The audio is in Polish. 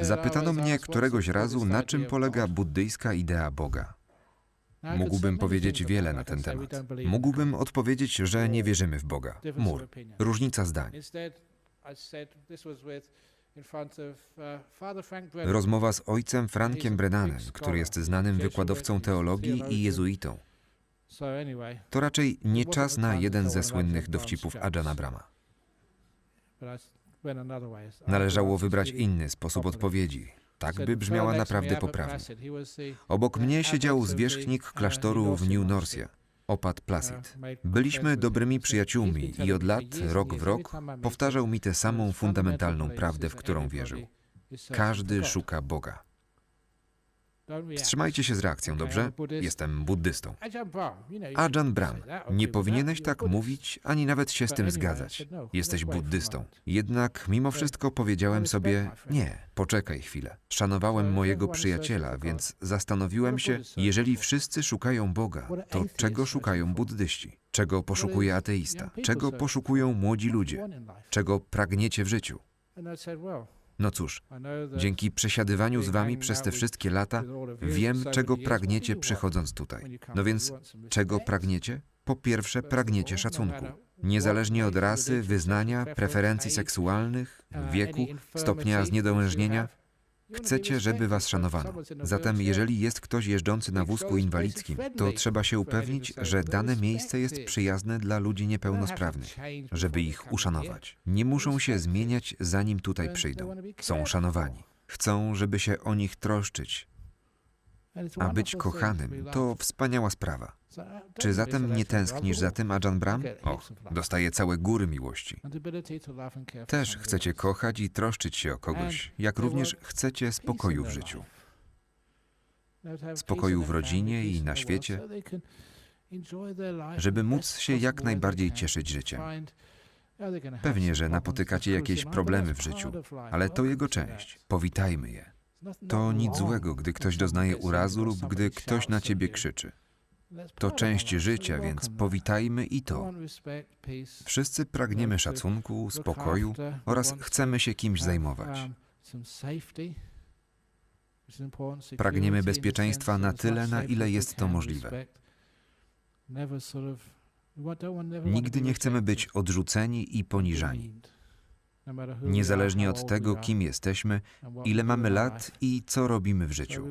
Zapytano mnie któregoś razu, na czym polega buddyjska idea Boga. Mógłbym powiedzieć wiele na ten temat. Mógłbym odpowiedzieć, że nie wierzymy w Boga. Mur. Różnica zdań. Rozmowa z ojcem Frankiem Brennanem, który jest znanym wykładowcą teologii i jezuitą. To raczej nie czas na jeden ze słynnych dowcipów Ajahn Brahma. Należało wybrać inny sposób odpowiedzi, tak by brzmiała naprawdę poprawnie. Obok mnie siedział zwierzchnik klasztoru w New Norcia, opat Placid. Byliśmy dobrymi przyjaciółmi i od lat, rok w rok, powtarzał mi tę samą fundamentalną prawdę, w którą wierzył. Każdy szuka Boga. Wstrzymajcie się z reakcją, dobrze? Jestem buddystą. Ajahn Brahm, nie powinieneś tak mówić, ani nawet się z tym zgadzać. Jesteś buddystą. Jednak mimo wszystko powiedziałem sobie, nie, poczekaj chwilę. Szanowałem mojego przyjaciela, więc zastanowiłem się, jeżeli wszyscy szukają Boga, to czego szukają buddyści? Czego poszukuje ateista? Czego poszukują młodzi ludzie? Czego pragniecie w życiu? No cóż, dzięki przesiadywaniu z wami przez te wszystkie lata, wiem, czego pragniecie przychodząc tutaj. No więc, czego pragniecie? Po pierwsze, pragniecie szacunku. Niezależnie od rasy, wyznania, preferencji seksualnych, wieku, stopnia zniedołężnienia, chcecie, żeby was szanowano. Zatem, jeżeli jest ktoś jeżdżący na wózku inwalidzkim, to trzeba się upewnić, że dane miejsce jest przyjazne dla ludzi niepełnosprawnych, żeby ich uszanować. Nie muszą się zmieniać, zanim tutaj przyjdą. Są szanowani. Chcą, żeby się o nich troszczyć, a być kochanym to wspaniała sprawa. Czy zatem nie tęsknisz za tym, Ajahn Brahm? Och, dostaje całe góry miłości. Też chcecie kochać i troszczyć się o kogoś, jak również chcecie spokoju w życiu. Spokoju w rodzinie i na świecie, Żeby móc się jak najbardziej cieszyć życiem. Pewnie, że napotykacie jakieś problemy w życiu, ale to jego część. Powitajmy je. To nic złego, gdy ktoś doznaje urazu lub gdy ktoś na ciebie krzyczy. To część życia, więc powitajmy i to. Wszyscy pragniemy szacunku, spokoju oraz chcemy się kimś zajmować. Pragniemy bezpieczeństwa na tyle, na ile jest to możliwe. Nigdy nie chcemy być odrzuceni i poniżani. Niezależnie od tego, kim jesteśmy, ile mamy lat i co robimy w życiu.